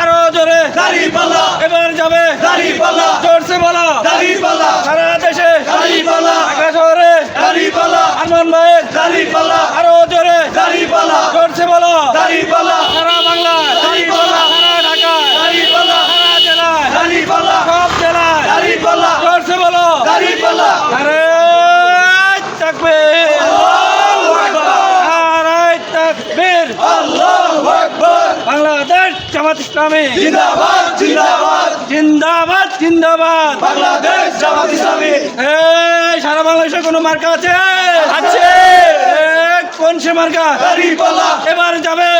আরও জোরে। এবার যাবে। জোরসে বলো দাড়িপাল্লা সারা দেশে দাড়িপাল্লা ঢাকা শহরে আরমান ভাইয়ের দাড়িপাল্লা আরও জোরে দাড়িপাল্লা করছে বলো। দাড়িপাল্লা সারা বাংলা দাড়িপাল্লা সারা ঢাকা দাড়িপাল্লা সারা জেলায় দাড়িপাল্লা সব জেলায় দাড়িপাল্লা জোরসে বলো দাড়িপাল্লা আরে তাকবীর আরে তাকবীর আল্লাহু আকবার বাংলাদেশ জামাত ইসলামী। জিন্দাবাদ জিন্দাবাদ। জিন্দাবাদ জিন্দাবাদ। বাংলাদেশ জামাত ইসলামী। এই সারা বাংলাদেশে কোনো মার্কা আছে? আছে। কোন সে মার্কা? এবার যাবে।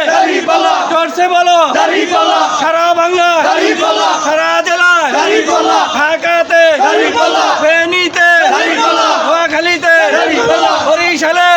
জোরসে বলো। সারা বাংলা। সারা জেলায়। ঢাকাতে। ফেনীতে। নোয়াখালীতে। বরিশালে।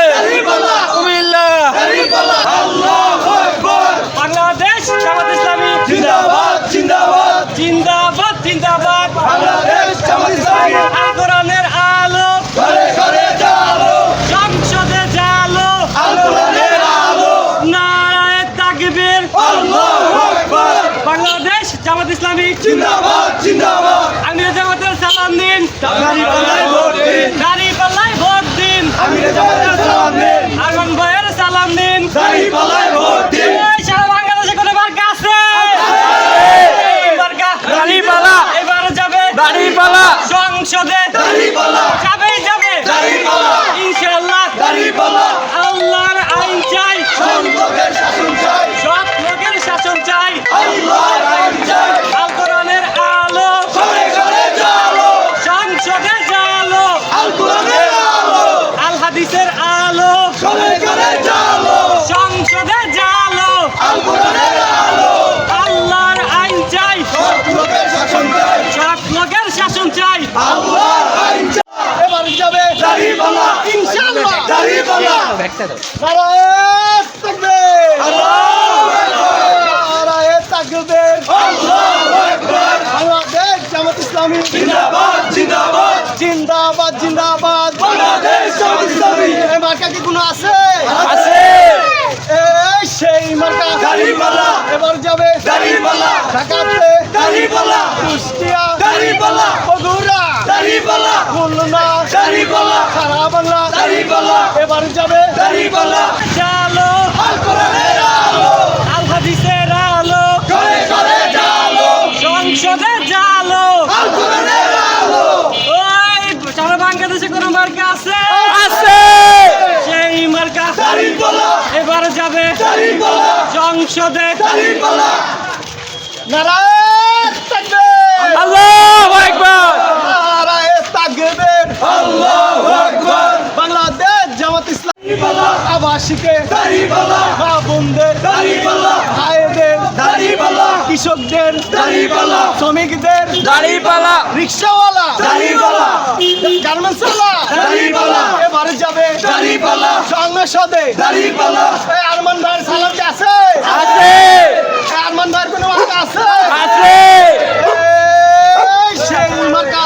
ইসলামী জিন্দাবাদ জিন্দাবাদ। আমির জামাতের সালাম দিন। দাড়িপাল্লায় ভোট দিন। দাড়ি পাল্লায় ভোট দিন। আমির জামাতের সালাম দিন। আগুন ভাইয়ের সালাম দিন। দাড়িপাল্লায় ভোট দিন। সারা বাংলাদেশে কোনো মার্কা আছে? মার্কা। পালা এবার যাবে দাড়িপাল্লা। সংসদে দাড়িপাল্লা। যাবে যাবে দাড়িপাল্লা। ইনশাআল্লাহ দাড়িপাল্লা। আল্লাহর আইন চাই সন্ত্রকের শাসন চাই সব লোকের শাসন চাই আল্লাহর আইন চাই আল কোরআনের আলো ঘরে ঘরে জালো সংসদে জালো আল কোরআনের আলো আল হাদিসের জালো সংসদে জালো আলো আল্লাহর আইন চাই। শাসন চাই। সব লোকের শাসন চাই। আল্লাহর আইন চাই। এবার যাবে দাড়িপাল্লা ইনশাআল্লাহ। দাড়িপাল্লা নারায়ণ তাকবীর। আল্লাহু আকবার নারায়ণ তাকবীর। আল্লাহু আকবার। বাংলাদেশ জামাত ইসলামী। জিন্দাবাদ জিন্দাবাদ। জিন্দাবাদ জিন্দাবাদ বাংলাদেশ জামাত ইসলামী এই মার্কা কি কোনো আছে? আছে। এই সেই মার্কা দাড়িপাল্লা। এবার যাবে। দাড়িপাল্লা। ঢাকাতে দাড়িপাল্লা। কুষ্টিয়া দাড়িপাল্লা। বগুড়া দাড়িপাল্লা। খুলনা দাড়িপাল্লা। সারা বাংলা দাড়িপাল্লা। এবার যাবে। দাড়িপাল্লা। যাবে। সংসদে আল্লাহ আল্লাহু আকবার বাংলাদেশ জামাত ইসলাম দাড়িপাল্লা আবাসিকে মা বোনদের ভাইদের কৃষকদের শ্রমিকদের রিক্সাওয়ালা গার্মেন্টসওয়ালা। এবারে যাবে দাড়িপাল্লা সংসদে। আরমান ভাইয়ের সালাম কি আছে। আছে আরমান ভাইয়ের কোনো আছে আছে এই সেই মার্কা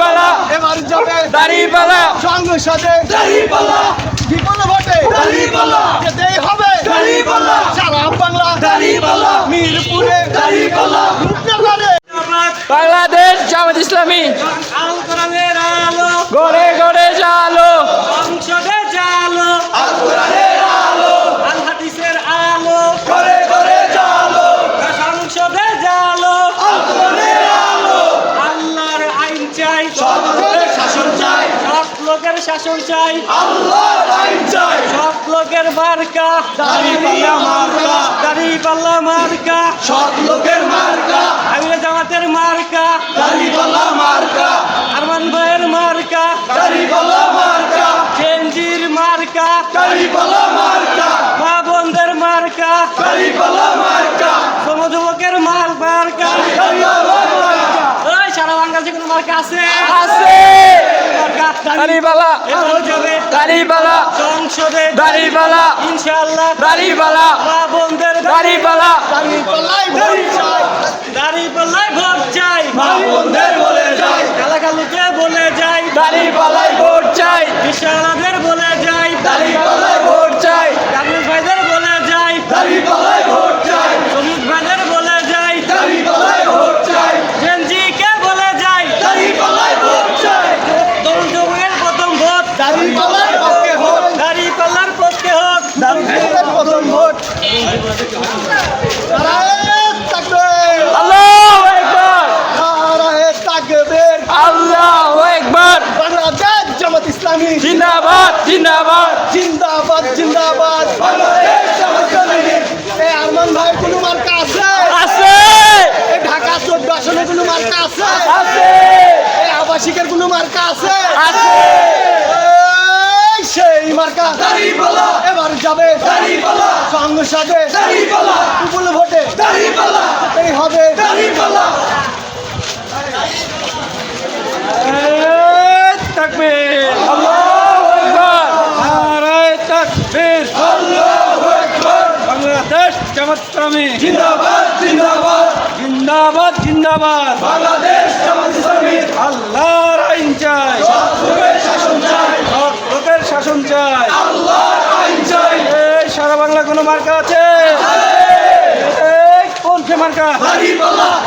দাড়িপাল্লা এবার যাবে দাড়িপাল্লা সংসদে ভোটে যেতেই হবে। দাড়িপাল্লা সারা বাংলা দাড়িপাল্লা মিরপুরে দাড়িপাল্লা রূপনগরে। বাংলাদেশ জামাত ইসলামী। শাসন চাই। সব লোকের মার্কা। দাড়ি পাল্লা মার্কা। সব লোকের মার্কা। আমিরে জামাতের মার্কা। দাড়িপাল্লা মার্কা। আরমান ভাইয়ের মার্কা। দাড়িপাল্লা মার্কা। চেঞ্জির মার্কা। দাড়িপাল্লা মার্কা আমার কাছে। আছে। দাড়িবালা। দাড়িবালা। সংসদে দাড়িবালা। ইনশাআল্লাহ দাড়িবালা। মা বোনদের দাড়িবালা। দাড়িবালাই ভোট চাই। দাড়িবালাই ভোট চাই। মা বোনদের বলে যাই। কালাকালুকে বলে যাই। দাড়িবালাই ভোট চাই। বিশালাদের বলে যাই। দাড়িবালাই ভোট চাই। কামরুল বলে যাই। দাড়িবালাই ভোট জামাত ইসলামী জিন্দাবাদ জিন্দাবাদ জিন্দাবাদ জিন্দাবাদ। বাংলাদেশ জামাত ইসলামী এই আরমান ভাই কোনো মার্কা আছে। আছে এই ঢাকা চোদ্দ আসনে কোনো মার্কা আছে? আছে। এই আবাসিকের কোনো মার্কা আছে? আছে। সেই মার্কা। দাঁড়িপালা। এবার যাবে। দাঁড়িপালা। সঙ্গ সাথে দাঁড়িপালা ভোটে। দাঁড়িপালা। এই হবে। দাঁড়িপালা। বাংলাদেশ জিন্দাবাদ জিন্দাবাদ। জিন্দাবাদ জিন্দাবাদ। বাংলাদেশ মার্কা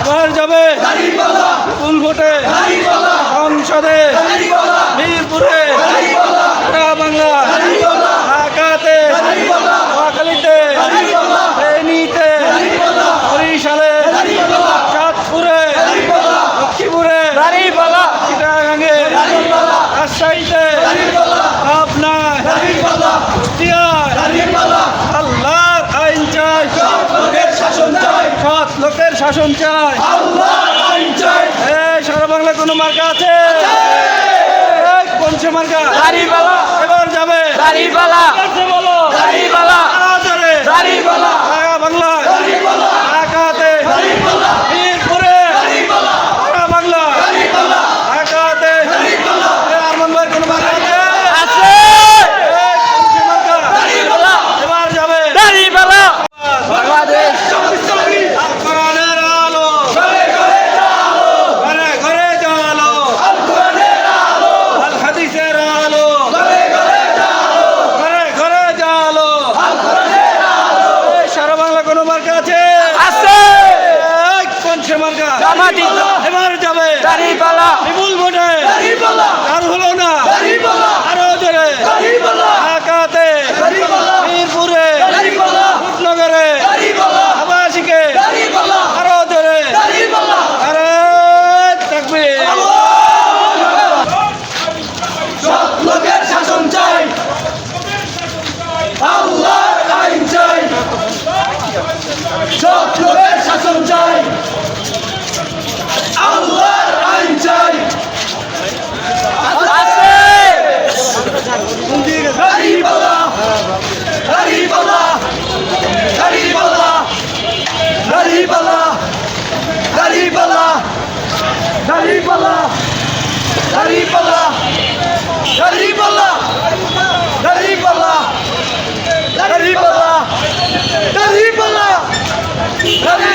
এবার যাবে। ফুল ভোটে সংসদে। মিরপুরে। বাংলা। ঢাকাতে। নোয়াখালীতে। ফেনীতে। বরিশালে। চাঁদপুরে। লক্ষ্মীপুরে। চিটাগাঙ্গে। রাজশাহীতে। আপনার আল্লাহ আইন চাই। শাসন চাই। সৎ লোকের শাসন চাই। আল্লাহর আইন চাই। এই সারা বাংলা কোনো মার্কা আছে? কোন সে মার্কা? দাড়িওয়ালা এবার যাবে। দাড়িওয়ালা বলো। দাড়িওয়ালা দাড়িওয়ালা বাংলা দাড়িওয়ালা ঢাকাতে দাড়িওয়ালা 네.